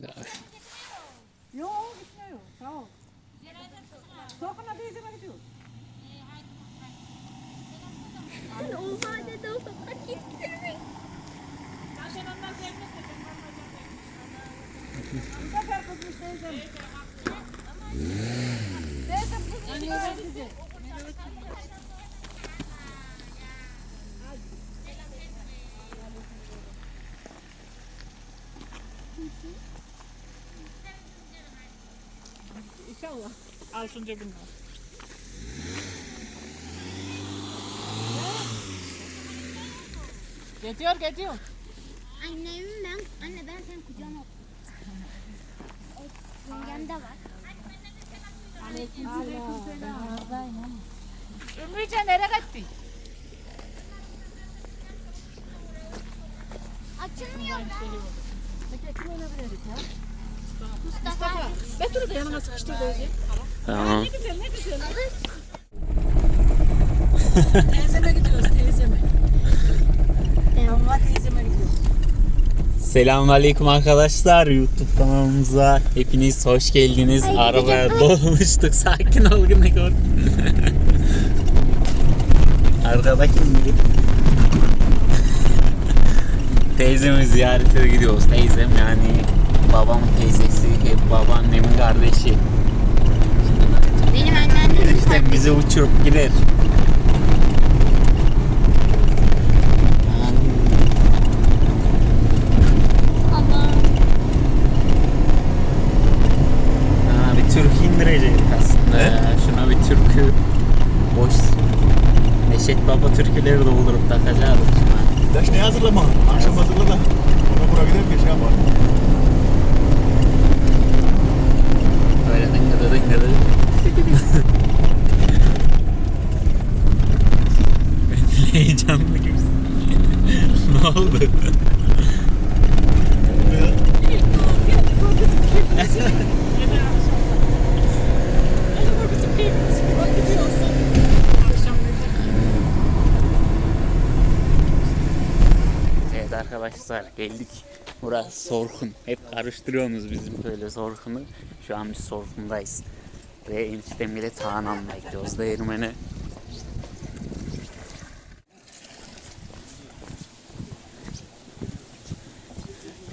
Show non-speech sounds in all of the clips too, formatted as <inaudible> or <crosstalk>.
Yok gitmiyor. Sağ ol. Sokuna teyzeme gidiyor. Oha dedi o kadar gittirmeyin. Bu sefer kızmış teyzem. Teyzem kızmış ben sizi. Şunu cebinden. Gidiyor gidiyor. Annem ben, anne ben senin kucağına Yengem de var. Ümmüce nereye gitti? Açılmıyor da. Mustafa. Betül'ü de yanına sıkıştır teyze. Tamam. Ne güzel ne güzel. teyzeme gidiyoruz teyzeme. Ama teyzeme gidiyoruz. Selamünaleyküm arkadaşlar YouTube kanalımıza hepiniz hoş geldiniz. Ay, Arabaya dolmuştuk. <laughs> Sakin ol yine gör. Arkada kimdi? <laughs> Teyzemi ziyarete gidiyoruz. Teyzem yani babamın teyzesi, hep babaannemin kardeşi. Benim anneannem İşte bizi uçurup gider. Ama Ha, bir türkü indirecek aslında. ya. Şuna bir türkü boş Neşet Baba türküleri doldurup takacağız. Yaş ne hazırlama? Akşam hazırla da. Ona bura giderken şey yapar. Dıngıdı. <laughs> Ben heyecanlı gibisin. <laughs> ne oldu? Evet arkadaşlar geldik. Burası Sorkun. Hep karıştırıyorsunuz bizim böyle Sorkun'u. Şu an biz Sorkun'dayız. Ve eniştem bile Tağanam'la gidiyoruz değirmene.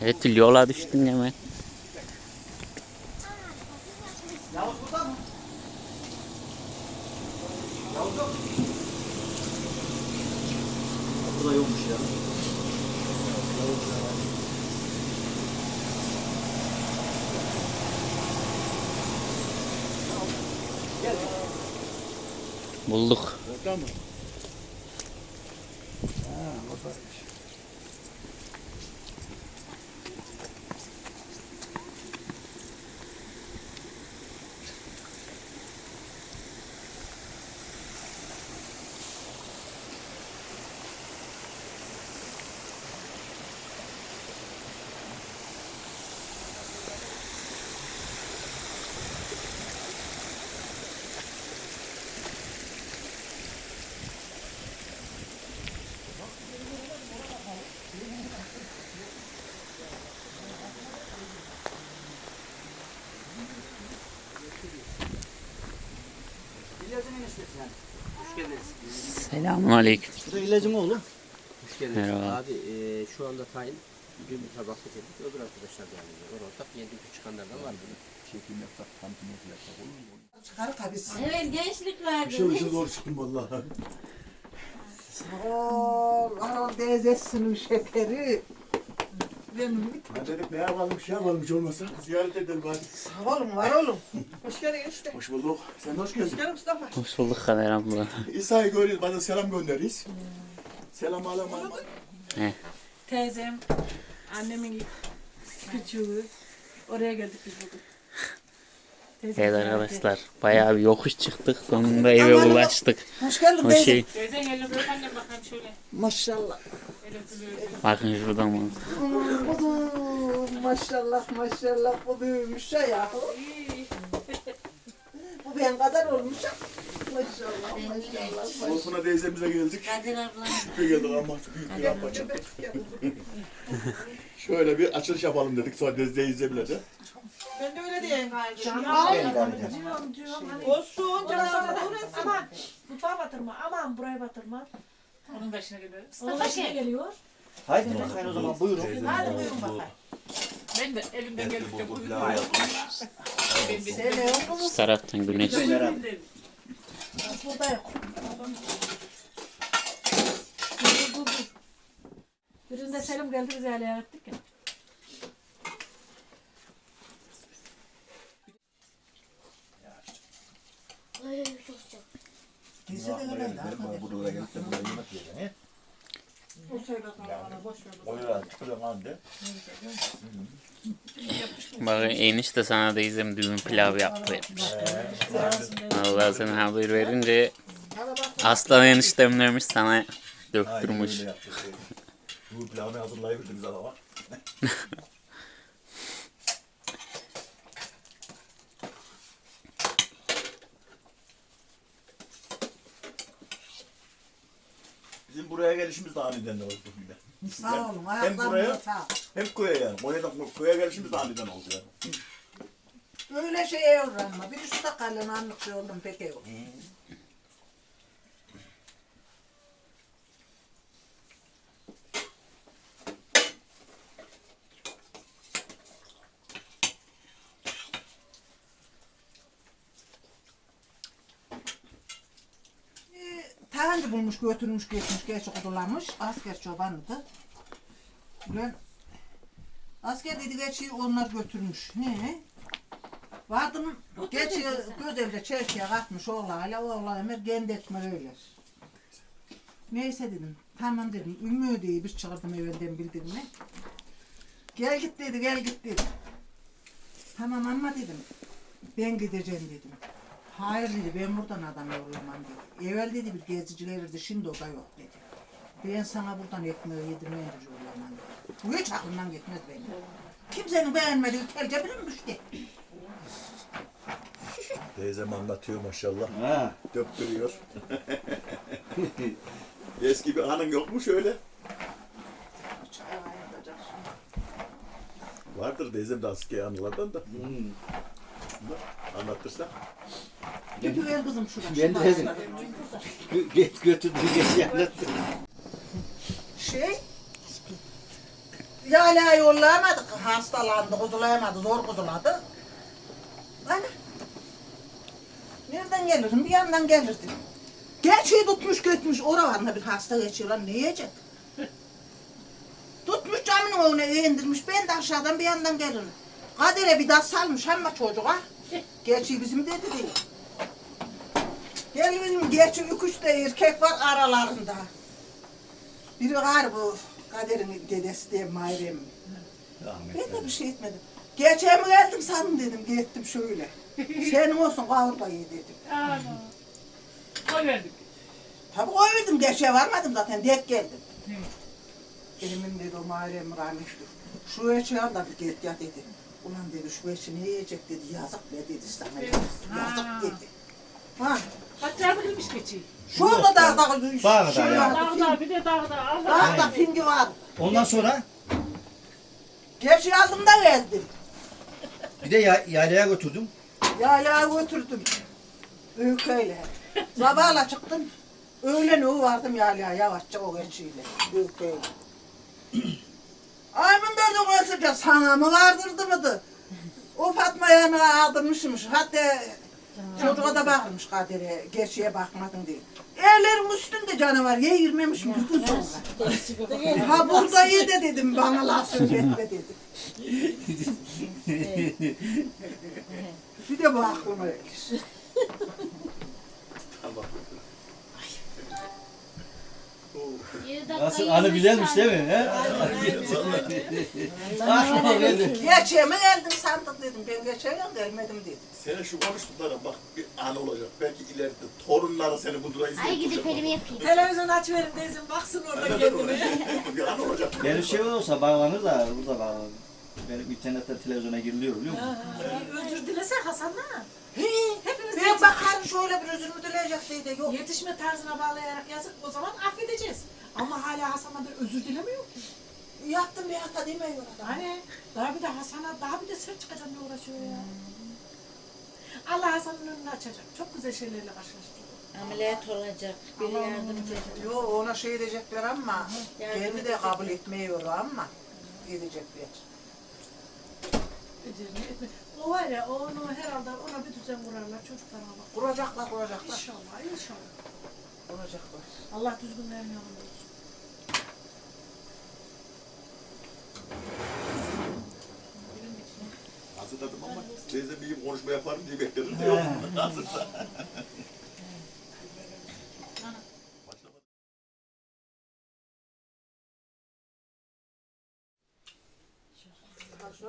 Evet yola düştün hemen. Tamam mı? Selamun aleyküm. Bu da ilacım oğlum. Hoş geldiniz. Merhaba. Abi e, şu anda tayin dün sabah getirdik. Öbür arkadaşlar da yani. Var ortak yeni küçük çıkanlardan var burada. Çekim yapsak, tanıtım yapsak olur mu? Çıkar tabii. Evet gençlik Bir vardı. şey için zor çıktım vallahi. Sağ ol. Anam teyzesinin şekeri. Benim Ha dedik ne yapalım, şey yapalım hiç olmasa. Ziyaret edelim hadi. Sağ olun, var olun. Hoş geldin işte. Hoş bulduk. Sen de hoş geldin. Gel Mustafa. Hoş bulduk Kader abla. İsa'yı görüyoruz, bana selam göndeririz. Selam alem alem. Teyzem, annemin küçüğü. Oraya geldik biz bugün. Evet arkadaşlar bayağı bir yokuş çıktık. Sonunda eve ulaştık. Hoş geldin O teyze. şey Teyzen elini böyle annem bakayım şöyle. Maşallah. Bakın şuradan mı? Maşallah maşallah bu büyümüş ya. Bu ben kadar olmuş ya. Maşallah maşallah. Orkun'a teyzemize geldik. Kadir abla. Şüphe geldik ama büyük bir rampa. <laughs> Şöyle bir açılış yapalım dedik sonra Dezde'yi izleyebilirdi. Ben de öyle diyeyim galiba. Diyorum diyorum hani. Olsun. Ondan sonra da Orası. aman mutfağa batırma aman buraya batırma. Onun başına geliyor. Onun başına geliyor. Haydi bakayım o zaman buyurun. Hadi buyurun bakayım. Ben de elimden geldikçe musun? Şu taraftan güneş. Burada yok. Birinde Selim geldi bizi ele ettik ya. Ay çok sıcak. Bizi de öyle de. Buraya gelip de buraya yemek yiyeceksin. O söyle bana boş ver. Oylar çıkıyor anne. Bak enişte sana teyzem düğün pilav yaptı. Allah sana haber verince aslan eniştemlermiş sana döktürmüş. Bu pilavını hazırlayabiliriz adama. <laughs> Bizim buraya gelişimiz de aniden oldu yine. Sağ olun. Hem buraya Ayaklarınıza hem köye yani. Konya'dan köye gelişimiz de aniden oldu yani. Öyle şeye uğranma. Bir üstü kalın anlık şey oldum pek yok. Ee, Tahancı bulmuş götürmüş geçmiş geç kullanmış asker çobanıydı. Ben asker dedi geçi onlar götürmüş. Ne? Vardım geçi gözelde çeşmeye katmış oğlayla oğlan Ömer kendi etme. Neyse dedim. Tamam dedim. Ümmü diye bir çıkardım evvelden bildirme. Gel git dedi gel git dedi. Tamam ama dedim. Ben gideceğim dedim. Hayır dedi ben buradan adam yollamam dedi. Evvel dedi bir gezici gelirdi şimdi o da yok dedi. Ben sana buradan ekmeği yedirmeye yollamam dedi. Bu hiç aklımdan gitmez benim. Kimsenin beğenmediği telce bilinmiş de. Teyzem anlatıyor maşallah. Ha. Döktürüyor. <laughs> Eski bir anın yok mu şöyle? Vardır teyzem de askeri anılardan da. Anlatırsa. Gidiver kızım şuradan. Ben de dedim. Git götürdü geç anlattı. Şey, Yala yollayamadık, hastalandı, kuzulayamadı, zor kuzuladı. Hani, nereden gelirim? Bir yandan gelirdim. Gerçeği tutmuş götmüş, oralarına bir hasta geçiyor lan, ne yiyecek? tutmuş camının önüne indirmiş, ben de aşağıdan bir yandan gelirim. Kadere bir daha salmış ama çocuğa. Gerçeği bizim dedi değil. Gel bizim gerçi üç üç de erkek var aralarında. Biri var bu kaderin dedesi diye Mayrem. Ben de bir şey etmedim. Geçen mi geldim sandım dedim. Gittim şöyle. <laughs> Senin olsun kavur da ye dedim. Koy verdik. Tabii koyverdim. Geçe varmadım zaten. Dek geldim. Elimin dedi o Mayrem rahmetli. Şu eşeğe da bir git ya dedi. Ulan dedi şu eşi ne yiyecek dedi. Yazık be dedi sana. Yazık dedi. Ha. Hatta bilmiş geçeyim. Şurada da da Bağda ya. Dağda bir de dağda. Allah. Dağda fingi var. Ondan sonra Geçi aldım da geldim. bir de ya- yaylaya götürdüm. Ya ya götürdüm. Ülkeyle. Sabahla çıktım. Öğlen o vardım ya ya yavaşça o geçiyle. Ülkeyle. Ayman dedi o sıca sana mı vardırdı mıydı? O Fatma yanına aldırmışmış. Hatta çocuğa da bakmış Kadir'e. Geçiye bakmadın diye. Evlerin üstünde canavar ye yirmemişim bir gün sonra. ha burada ye de dedim bana laf söyletme dedim. Bir de bu aklıma gelir. Nasıl anı güzelmiş değil mi? He? Aklıma geldi. Geçeme geldim sandık dedim. Ben geçerim gelmedim dedim. Senin şu konuştuklara bak bir an olacak. Belki ileride torunları seni bu dura Ay gidip elimi yapayım. Televizyon aç verin teyzem baksın orada kendine. bir an olacak. Benim şey olsa bağlanır da burada bağlanır. Benim internette televizyona giriliyor biliyor musun? Özür dilese Hasan'la. Ben bakarım şöyle bir özür mü dileyecek diye de yok. Yetişme tarzına bağlayarak yazık o zaman affedeceğiz. Ama hala Hasan'la bir özür dilemiyor ki. yattım bir hata demiyor adam. Hani daha bir de Hasan'a daha bir de sen çıkacaksın ne uğraşıyor ya. Allah Hasan'ın önünü açacak. Çok güzel şeylerle karşılaştırıyor. Ameliyat olacak. Bir yardımcı. Yo ona şey edecekler ama kendi de kabul etmiyor ama edecekler. Ecerini etme. O var ya onu herhalde ona bir düzen kurarlar çocuklara bak. Kuracaklar kuracaklar. İnşallah inşallah. Kuracaklar. Allah düzgünlerin yolunda olsun. Nasıl dedim ama teyze bir konuşma yaparım diye bekledim de yok. <laughs> Nasıl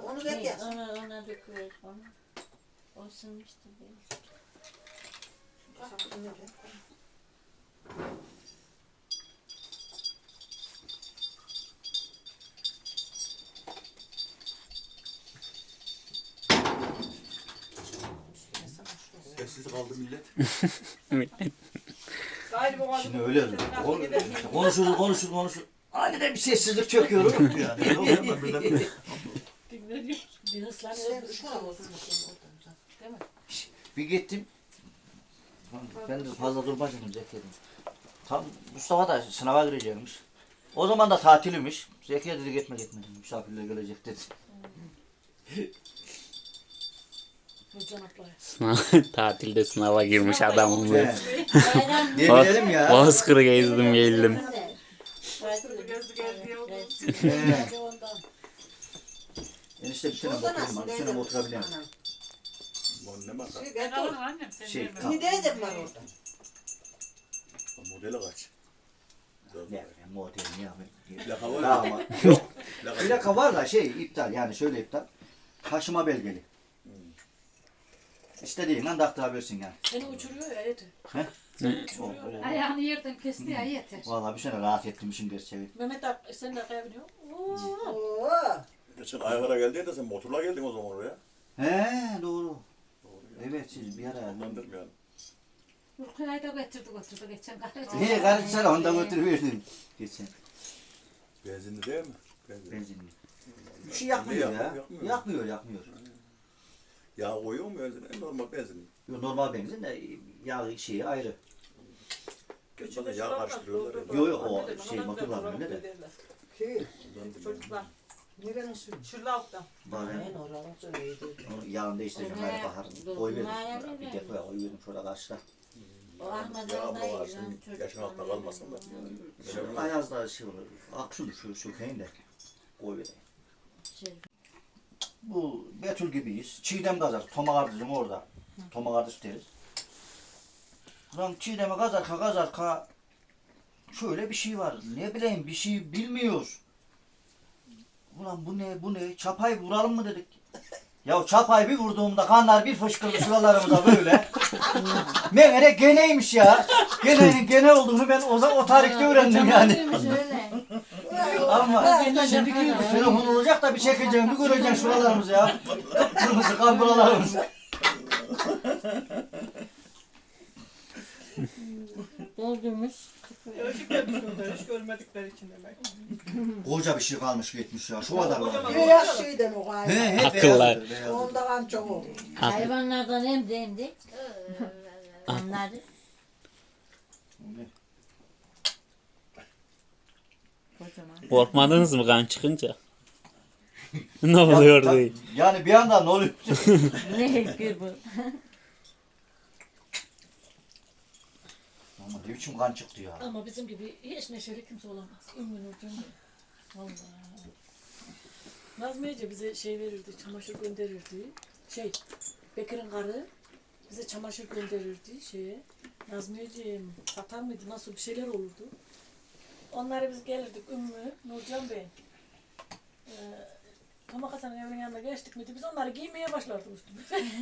Onu da yaz. Ona, döküver onu. O ısınmıştı biraz. Sessiz kaldı millet. <laughs> Şimdi öyle kon- işte konuşur konuşur konuşur. Aniden bir sessizlik çöküyor <laughs> yani. Ne oluyor lan birden bir- Bir ıslanıyor. Bir gittim. Ben de fazla durmayacağım Zekiye'den. Tam Mustafa da sınava girecekmiş. O zaman da tatilmiş. Zekiye dedi gitme gitme. Misafirler gelecek dedi. Sınav, <laughs> tatilde sınava girmiş adamım bu. Bayram Diye bilelim ya. Bozkır'ı gezdim geldim. He. Enişte bir tane oturayım. Bir tane oturabilirim. Lan ne marka? Şey, Ne dedim ben orada? Modeli kaç? Yani model ya? Plaka var ya. ama <laughs> yok. Plaka. Plaka var da şey iptal yani şöyle iptal. Taşıma belgeli. İstediğinden taktırabilirsin yani. Seni uçuruyor ya Eti. O- o- Ayağını yerden kesti ya yeter. Vallahi bir sene rahat ettim şimdi gerçeği. Mehmet abi sen de arkaya biniyor. Oo. Oo. Geçen Ayvar'a geldin de sen motorla geldin o zaman oraya. He doğru. Doğru ya. Evet siz bir ara. Anlandırma yani. Urkuya'yı da götürdü götürdü geçen kahveci. He sen onda götürüverdin. Geçen Benzinli değil mi? Benzinli. benzinli. Bir şey yakmıyor ya. Yakmıyor. Yakmıyor yakmıyor. Yağ koyuyor mu benzine? Normal benzinli. Yo, normal benzin de yağ şeyi ayrı. Bazen yağ karıştırıyorlar ya. Yo yo o şey motorlar öyle de. Şey, Ondan nerenin suyu? Şırlavuktan. Bazen Ben oralı söyleydi. onu yağını değiştireceğim her bahar. Oy verdim. Bir depoya oy verdim şurada karşıda. O Ahmet Yağ Ağa'yı çocuklarla yaşın altında kalmasın da. Şu Ayazda şey olur. Aksul şu sökeyim de. Oy vereyim. Şey, Bu Betül gibiyiz. Çiğdem kazar. Toma kardeşim orada. Toma kardeş deriz. Ulan Çiğdem'e kazarka kazarka şöyle bir şey var. Ne bileyim bir şey bilmiyoruz. Ulan bu ne bu ne? Çapayı vuralım mı dedik. Ya çapayı bir vurduğumda kanlar bir fışkırdı şuralarımıza böyle. Meğere geneymiş ya. Genenin gene olduğunu ben o, o tarihte öğrendim yani. Ama şimdiki telefon olacak da bir çekeceğim, bir göreceksin şuralarımızı ya. Kırmızı kan buralarımız. Doldurmuş. Koca bir şey kalmış gitmiş ya. Şu kadar var. Beyaz şeyden o galiba. He he Akıllar. beyazdır, beyazdır. Ondan çok oldu. Hayvanlardan hem de hem de. Onları. Korkmadınız mı kan çıkınca? <laughs> ne oluyor Ya, diye. Yani bir anda ne oluyor? Ne ki bu? Ama ne biçim kan çıktı ya. Ama bizim gibi hiç neşeli kimse olamaz. Ümmün Hocam. Vallahi. Nazmiye bize şey verirdi, çamaşır gönderirdi. Şey, Bekir'in karı bize çamaşır gönderirdi şeye. Nazmiyeciğim satar mıydı, nasıl bir şeyler olurdu. Onları biz gelirdik Ümmü, Nurcan Bey. Ee, Tomak Hasan'ın evinin yanına geçtik miydi biz onları giymeye başlardık üstümüze. <laughs>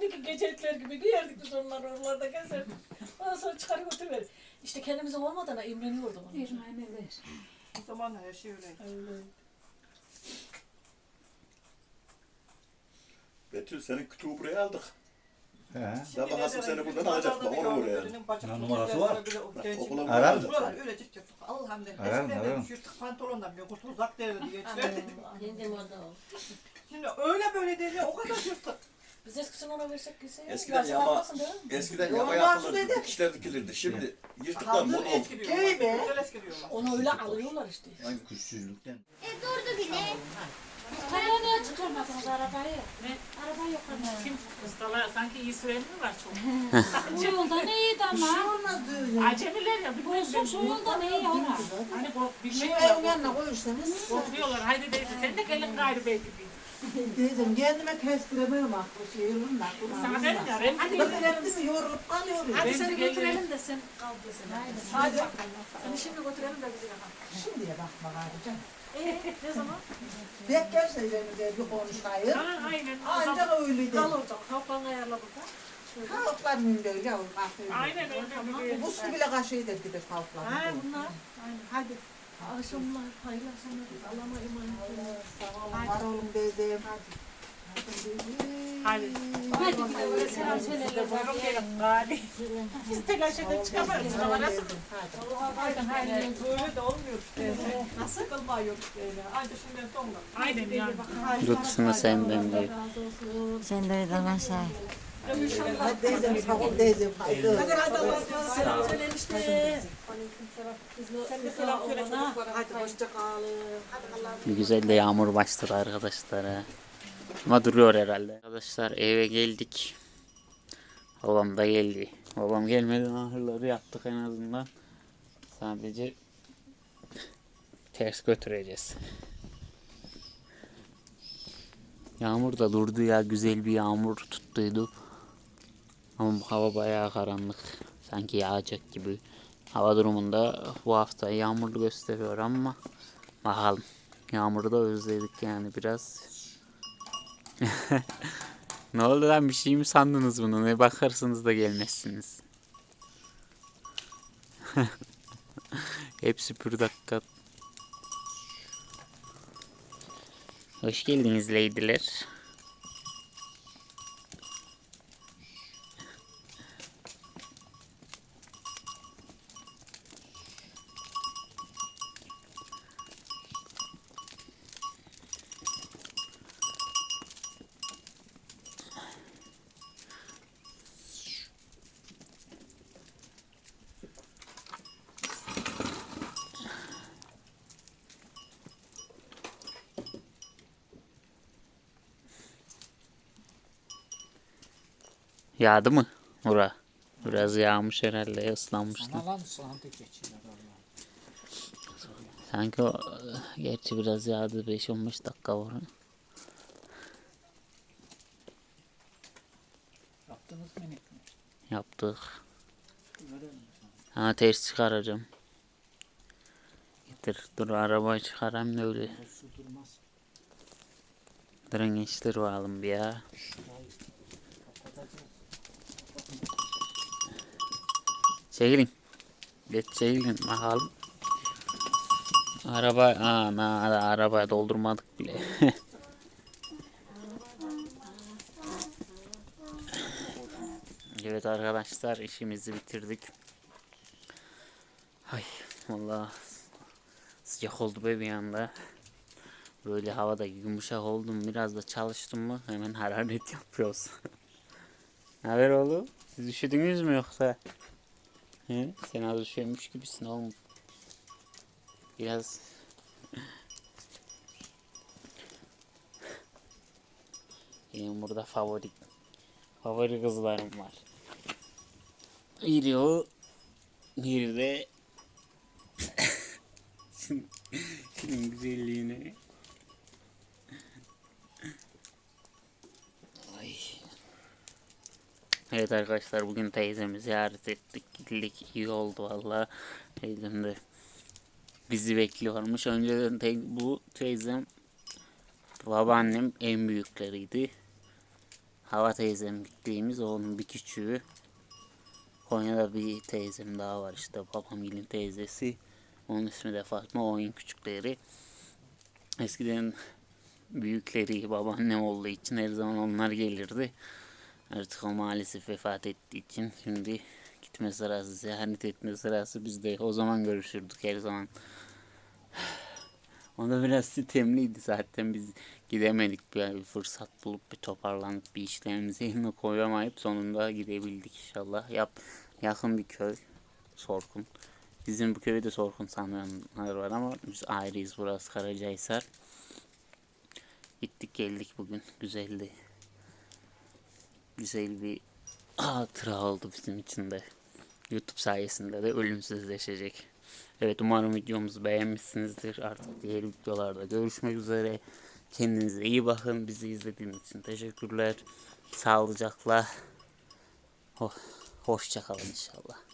Şimdiki gecelikler gibi giyerdik biz onları oralarda gezerdik. Ondan sonra çıkarıp götürüverir. İşte kendimize olmadan da imreniyordum onun için. Verme ver. O zaman her şey öyle. Öyle. Betül senin kütüğü buraya aldık. He. Sabah asıl seni buradan alacak bak onu buraya. Ha, numarası var. Okula mı Arar? Buralar öyle çık çık. Allah'ım dedim. Ararım, Eskiden ararım. dedim yırtık pantolondan bir kurtul uzak devre diye o. Şimdi öyle böyle dedi o kadar yırtık. Biz eskisini ona versek gitse. Eskiden Yaşı yama- bakmasın değil mi? Eskiden Yok, yama yapılırdı, dedi. dikişler dikilirdi. Şimdi yırtıklar Kaldır moda oldu. eski diyorlar. Gey be. Güzel eski diyorlar. Onu öyle alıyorlar işte. Hangi kuşsuzluktan? E durdu bile. Kaya niye çıkarmadınız arabayı? Araba yok anne. Kim ustalar sanki iyi süreli mi var çok? <laughs> Bu yolda neydi ama? Olmaz diyor. Acemiler ya Olsun şu yolda ne ya ona? Hani bu Şu bilmek evin ya. yanına koyursanız. Korkuyorlar. Haydi deydi sen de gelin gayrı belki bir. Teyzem kendime kestiremem aklı şeyim bak. Sana derim ya. Ben hadi Hadi ettim yorulup kalıyorum. Hadi seni götürelim de sen kal desene. Hadi. Seni şimdi götürelim de bize yapalım. Şimdiye bakma gari Ee, ne zaman? Dek gelse üzerimize bir konuşayım. Ha, aynen. Ancak öyle Kal orada. Kalkmanı ayarla burada. Tavuklar mıyım böyle yavrum. Aynen öyle. Bu su bile kaşıydı gider tavuklar. Ha bunlar. Aynen. Hadi. Akşamlar, hayırlı akşamlar. Allah'ıma emanet olun. Sağ olun, var olun teyzem. Hadi. Hadi de selam gari. Biz telaş edip çıkamayız. Kamerası. Aynen böyle de olmuyor işte. Nasıl kılmıyor işte. Ancak şimdi sonra. Aynen yani. Lütfunu senden diyor. Sen de öyle aşağı. Bir güzel de yağmur başladı arkadaşlar. ha. Ama duruyor herhalde. Arkadaşlar eve geldik. Babam da geldi. Babam gelmeden ahırları yaptık en azından. Sadece ters götüreceğiz. Yağmur da durdu ya. Güzel bir yağmur tuttuydu. Ama bu hava bayağı karanlık. Sanki yağacak gibi. Hava durumunda bu hafta yağmurlu gösteriyor ama bakalım. Yağmuru da özledik yani biraz. <laughs> ne oldu lan bir şey mi sandınız bunu? Ne bakarsınız da gelmezsiniz. <laughs> Hepsi pür dakika. Hoş geldiniz leydiler. Yağdı mı? Ura. Biraz yağmış herhalde ıslanmıştı. Sanki o, gerçi biraz yağdı 5-15 dakika var. Yaptınız mı? Yaptık. Ha ters çıkaracağım. Getir dur arabayı çıkarayım da öyle. Durun gençler alalım bir ya. Çekilin. Geç çekilin bakalım. Araba, ana arabaya doldurmadık bile. <laughs> evet arkadaşlar işimizi bitirdik. Ay vallahi sıcak oldu be bir anda. Böyle havada yumuşak oldum biraz da çalıştım mı hemen hararet <laughs> yapıyoruz. Ne haber oğlum? Siz üşüdünüz mü yoksa? He? Sen üşümüş gibisin oğlum. Biraz <laughs> Benim burada favori favori kızlarım var. Biri o, biri de <laughs> şunun, şunun güzelliğine. Ay. Evet arkadaşlar bugün teyzemi ziyaret ettik. Gittik iyi oldu valla. Teyzem de bizi bekliyormuş. Önceden te- bu teyzem babaannem en büyükleriydi. Hava teyzem gittiğimiz onun bir küçüğü. Konya'da bir teyzem daha var işte babamgilin teyzesi. Onun ismi de Fatma o küçükleri. Eskiden büyükleri babaannem olduğu için her zaman onlar gelirdi. Artık o maalesef vefat ettiği için şimdi gitme sırası, ziyaret etme sırası bizde. O zaman görüşürdük her zaman. <sighs> O da biraz sitemliydi zaten biz gidemedik bir, bir fırsat bulup bir toparlanıp bir işlerimizi yerine koyamayıp sonunda gidebildik inşallah. Yap, yakın bir köy Sorkun. Bizim bu köyde Sorkun sanmayanlar var ama biz ayrıyız burası Karacahisar. Gittik geldik bugün güzeldi. Güzel bir hatıra oldu bizim için de. YouTube sayesinde de ölümsüzleşecek. Evet umarım videomuzu beğenmişsinizdir. Artık diğer videolarda görüşmek üzere. Kendinize iyi bakın. Bizi izlediğiniz için teşekkürler. Sağlıcakla. Ho hoşça kalın inşallah.